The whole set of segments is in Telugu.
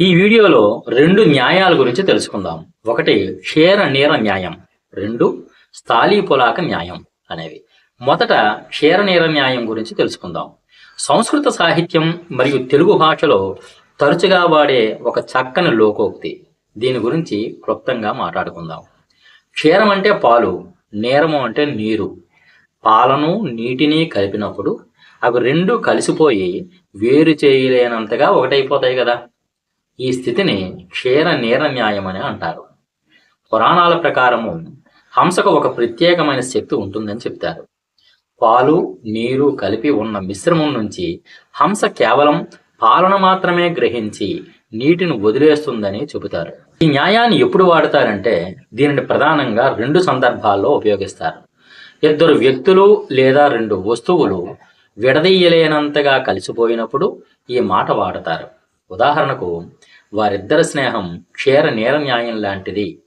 ఈ వీడియోలో రెండు న్యాయాల గురించి తెలుసుకుందాం. ఒకటి క్షీర నీర న్యాయం. రెండు స్థాళీ పొలాక న్యాయం అనేవి. మొదట క్షీర నీర న్యాయం గురించి తెలుసుకుందాం. సంస్కృత సాహిత్యం మరియు తెలుగు భాషలో తరచుగా వాడే ఒక చక్కని లోకోక్తి. దీని గురించి క్లుప్తంగా మాట్లాడుకుందాం. క్షీరం అంటే పాలు నేరము అంటే నీరు. పాలను నీటిని కలిపినప్పుడు అవి రెండు కలిసిపోయి వేరు చేయలేనంతగా ఒకటైపోతాయి కదా. ఈ స్థితిని క్షీర నీర న్యాయమని అంటారు. పురాణాల ప్రకారము హంసకు ఒక ప్రత్యేకమైన శక్తి ఉంటుందని చెప్తారు. పాలు నీరు కలిపి ఉన్న మిశ్రమం నుంచి హంస కేవలం పాలను మాత్రమే గ్రహించి నీటిని వదిలేస్తుందని చెబుతారు. ఈ న్యాయాన్ని ఎప్పుడు వాడతారంటే దీనిని ప్రధానంగా రెండు సందర్భాల్లో ఉపయోగిస్తారు. ఇద్దరు వ్యక్తులు లేదా రెండు వస్తువులు విడదీయలేనంతగా కలిసిపోయినప్పుడు ఈ మాట వాడతారు. ఉదాహరణకు వారిద్దరి స్నేహం క్షీర నీర న్యాయం లాంటిది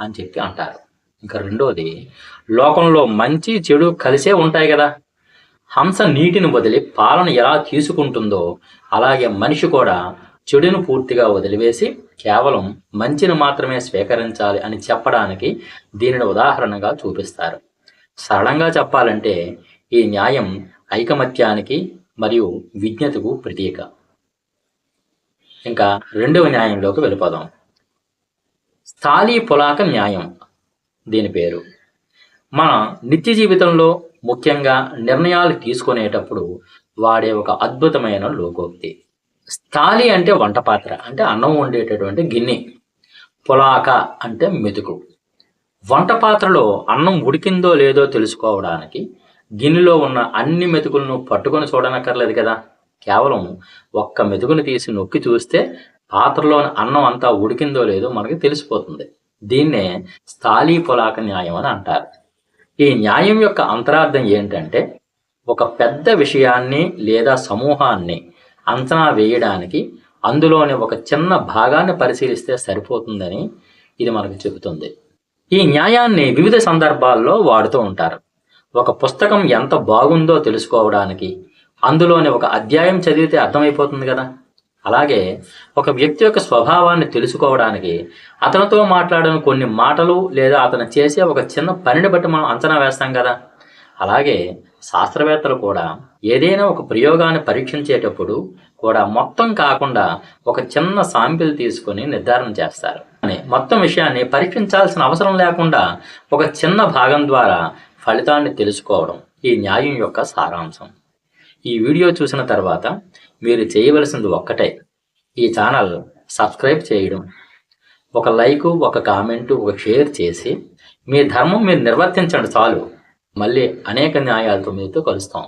అని చెప్పి అంటారు. ఇంకా రెండోది లోకంలో మంచి చెడు కలిసే ఉంటాయి కదా. హంస నీటిని వదిలి పాలన ఎలా తీసుకుంటుందో అలాగే మనిషి కూడా చెడును పూర్తిగా వదిలివేసి కేవలం మంచిని మాత్రమే స్వీకరించాలి అని చెప్పడానికి దీనిని ఉదాహరణగా చూపిస్తారు. సరళంగా చెప్పాలంటే ఈ న్యాయం ఐకమత్యానికి మరియు విజ్ఞతకు ప్రతీక. ఇంకా రెండవ న్యాయంలోకి వెళ్ళిపోదాం. స్థాళీ పులాక న్యాయం దీని పేరు. మన నిత్య జీవితంలో ముఖ్యంగా నిర్ణయాలు తీసుకునేటప్పుడు వాడే ఒక అద్భుతమైన లోకోక్తి. స్థాళి అంటే వంట పాత్ర అంటే అన్నం వండేటటువంటి గిన్నె. పులాక అంటే మెతుకు. వంట పాత్రలో అన్నం ఉడికిందో లేదో తెలుసుకోవడానికి గిన్నెలో ఉన్న అన్ని మెతుకులను పట్టుకొని చూడనక్కర్లేదు కదా. కేవలం ఒక్క మెతుకుని తీసి నొక్కి చూస్తే పాత్రలోని అన్నం అంతా ఉడికిందో లేదో మనకి తెలిసిపోతుంది. దీన్నే స్థాళీ పొలాక న్యాయం అని అంటారు. ఈ న్యాయం యొక్క అంతరార్థం ఏంటంటే ఒక పెద్ద విషయాన్ని లేదా సమూహాన్ని అంచనా వేయడానికి అందులోని ఒక చిన్న భాగాన్ని పరిశీలిస్తే సరిపోతుందని ఇది మనకు చెబుతుంది. ఈ న్యాయాన్ని వివిధ సందర్భాల్లో వాడుతూ ఉంటారు. ఒక పుస్తకం ఎంత బాగుందో తెలుసుకోవడానికి అందులోని ఒక అధ్యాయం చదివితే అర్థమైపోతుంది కదా? అలాగే ఒక వ్యక్తి యొక్క స్వభావాన్ని తెలుసుకోవడానికి అతనితో మాట్లాడిన కొన్ని మాటలు లేదా అతను చేసే ఒక చిన్న పనిని బట్టి మనం అంచనా వేస్తాం కదా? అలాగే శాస్త్రవేత్తలు కూడా ఏదైనా ఒక ప్రయోగాన్ని పరీక్షించేటప్పుడు కూడా మొత్తం కాకుండా ఒక చిన్న సాంపిల్ తీసుకొని నిర్ధారణ చేస్తారు. అని మొత్తం విషయాన్ని పరీక్షించాల్సిన అవసరం లేకుండా ఒక చిన్న భాగం ద్వారా ఫలితాన్ని తెలుసుకోవడం ఈ న్యాయం యొక్క సారాంశం. ఈ వీడియో చూసిన తర్వాత మీరు చేయవలసింది ఒక్కటే ఈ ఛానల్ సబ్స్క్రైబ్ చేయడం. ఒక లైకు ఒక కామెంటు ఒక షేర్ చేసి మీ ధర్మం మీరు నిర్వర్తించండి చాలు. మళ్ళీ అనేక న్యాయాలతో మీతో కలుస్తాం.